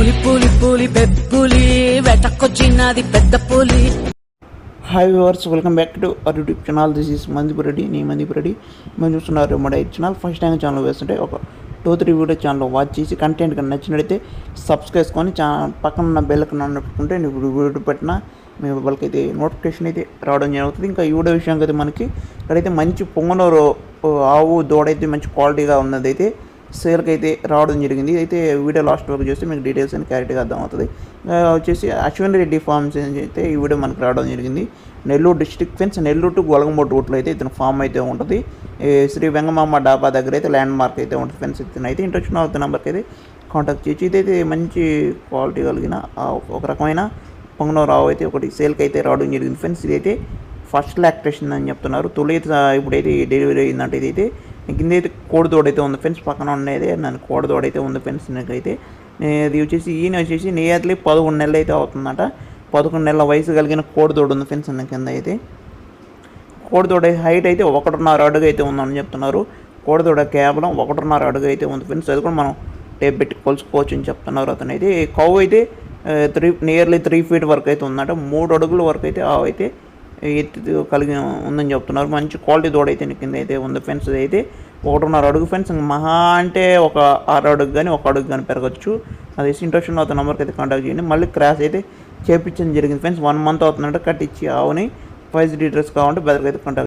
పులి పులి పులి పెప్పులి వెటకొచ్చినది పెద్ద పులి. Hi viewers welcome back to our YouTube channel this is Mandipu Reddy నీ మందిపు రెడ్డి మేము చూస్తున్నారు మన ఛానల్ ఫస్ట్ టైం ఛానల్ వేస్తుంటే ఒక two three video channel watch చేసి కంటెంట్ కానీ నచ్చినట్టయితే సబ్స్క్రైబ్ చేసుకొని ఛా పక్కన ఉన్న బెల్ కన్నా నొక్కుంటే ఇప్పుడు వీడియో పెట్టిన మీ వాళ్ళకి అయితే నోటిఫికేషన్ అయితే రావడం జరుగుతుంది. ఇంకా ఈ వీడియో విషయానికి అయితే మనకి ఇక్కడైతే మంచి పొంగనూరు ఆవు దూడ అయితే మంచి క్వాలిటీగా ఉన్నదైతే సేల్కి అయితే రావడం జరిగింది. అయితే వీడియో లాస్ట్ వరకు చూస్తే మీకు డీటెయిల్స్ అని క్లారిటీగా అర్థమవుతుంది. వచ్చేసి అశ్విన్ రెడ్డి ఫార్మ్స్ అయితే ఈ వీడియో మనకు రావడం జరిగింది. Nellore district fence Nellore to Golagamudi రూట్లో అయితే ఇతను ఫామ్ అయితే ఉంటుంది. శ్రీ వెంగమామ డాబా దగ్గర అయితే ల్యాండ్ మార్క్ అయితే ఉంటుంది ఫెన్స్ ఇతను అయితే ఇంట్రెస్ట్ అవుతున్న నెంబర్కి అయితే కాంటాక్ట్ చేయొచ్చు ఇదైతే మంచి క్వాలిటీ కలిగిన ఒక రకమైన పొంగనూరు అయితే ఒకటి సేల్కి అయితే రావడం జరిగింది ఫ్రెండ్స్. ఇదైతే ఫస్ట్ లాక్టేషన్ అని చెప్తున్నారు. తొలి అయితే ఇప్పుడైతే డెలివరీ అయిందంటే ఇదైతే కింద అయితే కోడితోడైతే ఉంది ఫ్రెండ్స్ పక్కన ఉండేది నన్ను కోడిదోడ ఉంది ఫ్రెండ్స్ నాకైతే. ఇది వచ్చేసి ఈయన వచ్చేసి నియర్లీ పదకొండు నెలలు అయితే అవుతుందట. పదకొండు నెలల వయసు కలిగిన కోడితోడు ఉంది ఫ్రెండ్స్ నా కింద అయితే. కోడితోడ హైట్ అయితే ఒకటిన్నర అడుగు అయితే ఉందని చెప్తున్నారు. కోడితోడ కేవలం ఒకటిన్నర అడుగు అయితే ఉంది ఫ్రెండ్స్ అది కూడా మనం టేప్ పెట్టి కొలుసుకోవచ్చు అని చెప్తున్నారు అతను అయితే కౌ అయితే త్రీ నియర్లీ త్రీ ఫీట్ వరకు అయితే ఉందంట. మూడు అడుగుల వరకు అయితే ఆవు అయితే ఎత్తు కలిగి ఉందని చెప్తున్నారు. మంచి క్వాలిటీ దూడ అయితే కింద అయితే ఉంది ఫ్రెండ్స్ అయితే ఒకటిన్నర అడుగు ఫ్రెండ్స్ మహా అంటే ఒక ఆరు అడుగు కానీ ఒక అడుగు కానీ పెరగచ్చు. అది ఇంట్రెస్ట్ ఉన్న అతని నెంబర్కి అయితే కాంటాక్ట్ చేయండి. మళ్ళీ క్రాస్ అయితే చేపించడం జరిగింది ఫ్రెండ్స్. వన్ మంత్ అవుతుందంటే కట్టించి ఆవుని ప్రైస్ డీటెయిల్స్ కావాలంటే బెదర్కి అయితే కాంటాక్ట్